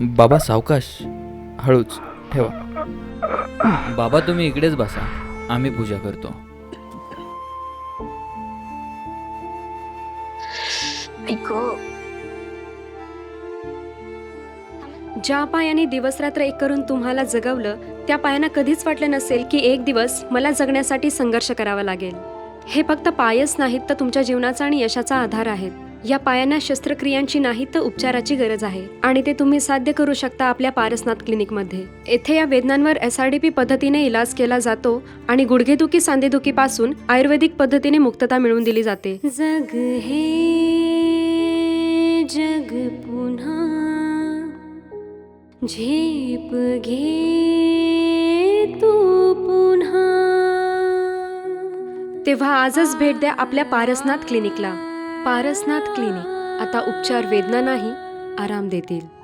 बाबा सावकाश हळूच ठेवा. बाबा तुम्ही इकडेच बसा. आम्ही पूजा करतो. ज्या पायाने दिवसरात्र एक करून तुम्हाला जगवलं त्या पायांना कधीच वाटलं नसेल की एक दिवस मला जगण्यासाठी संघर्ष करावा लागेल. हे फक्त पायच नाहीत तर तुमच्या जीवनाचा आणि यशाचा आधार आहेत. या पायांना शस्त्रक्रियांची नाही तर उपचाराची गरज आहे. आणि ते तुम्ही साध्य करू शकता आपल्या पारसनाथ क्लिनिकमध्ये. येथे या वेदनांवर एस आर डी पी पद्धतीने इलाज केला जातो आणि गुडघेदुखी सांधेदुखीपासून आयुर्वेदिक पद्धतीने मुक्तता मिळवून दिली जाते. जग हे जग पुन्हा झेप घे तू पुन्हा. तेव्हा आजच भेट द्या आपल्या पारसनाथ क्लिनिकला. पारसनाथ क्लिनिक. आता उपचार वेदना नाही आराम देतील.